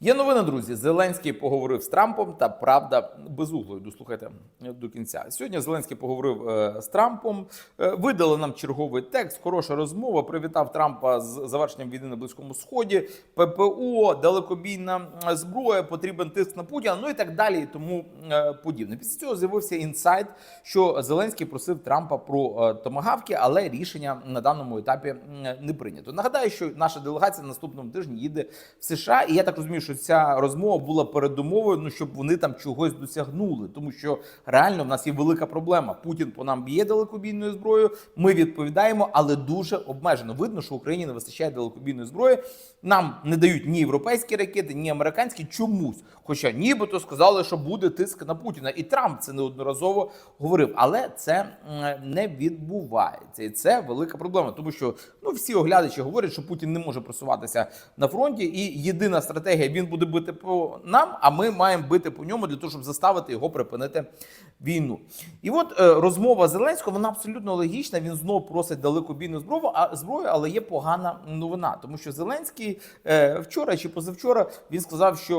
Є новина, друзі. Зеленський поговорив з Трампом, та правда безуглою. Дослухайте до кінця. Сьогодні Зеленський поговорив е, з Трампом. Е, видали нам черговий текст. Хороша розмова. Привітав Трампа з завершенням війни на близькому сході. ППО, далекобійна е, зброя, потрібен тиск на Путіна. Ну і так далі, і тому е, подібне. Після цього з'явився інсайт, що Зеленський просив Трампа про е, томагавки, але рішення на даному етапі не прийнято. Нагадаю, що наша делегація на наступному тижні їде в США, і я так розумію, що ця розмова була передумовою, ну щоб вони там чогось досягнули, тому що реально в нас є велика проблема. Путін по нам б'є далекобійною зброєю. Ми відповідаємо, але дуже обмежено. Видно, що Україні не вистачає далекобійної зброї. Нам не дають ні європейські ракети, ні американські чомусь. Хоча нібито сказали, що буде тиск на Путіна, і Трамп це неодноразово говорив. Але це не відбувається, і це велика проблема, тому що ну всі оглядачі говорять, що Путін не може просуватися на фронті, і єдина стратегія він буде бити по нам, а ми маємо бити по ньому для того, щоб заставити його припинити війну. І от е, розмова Зеленського вона абсолютно логічна. Він знову просить далекобійну зброю, а зброю, але є погана новина, тому що Зеленський е, вчора чи позавчора він сказав, що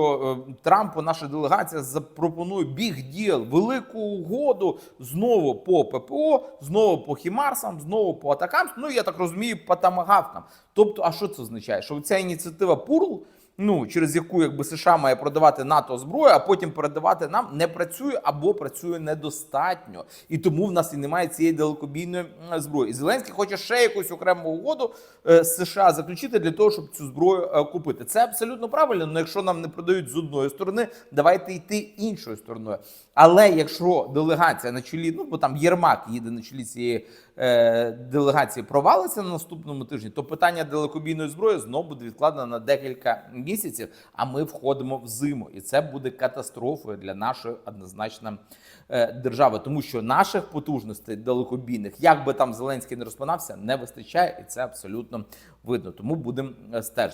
е, Трампу наша делегація запропонує біг діл, велику угоду знову по ППО, знову по Хімарсам, знову по атакам. Ну я так розумію, по тамагавкам. Тобто, а що це означає? Що ця ініціатива Пурл ну через яку якби США має продавати НАТО зброю, а потім передавати нам, не працює або працює недостатньо, і тому в нас і немає цієї далекобійної зброї. І Зеленський хоче ще якусь окрему угоду е, з США заключити для того, щоб цю зброю е, купити. Це абсолютно правильно. але якщо нам не продають з одної сторони, давайте йти іншою стороною. Але якщо делегація на чолі, ну бо там Єрмак їде на чолі цієї е, делегації, провалиться на наступному тижні, то питання далекобійної зброї знову буде відкладено на декілька місяців. А ми входимо в зиму, і це буде катастрофою для нашої однозначно е, держави, тому що наших потужностей далекобійних, як би там Зеленський не розпинався, не вистачає, і це абсолютно видно. Тому будемо е, стежити.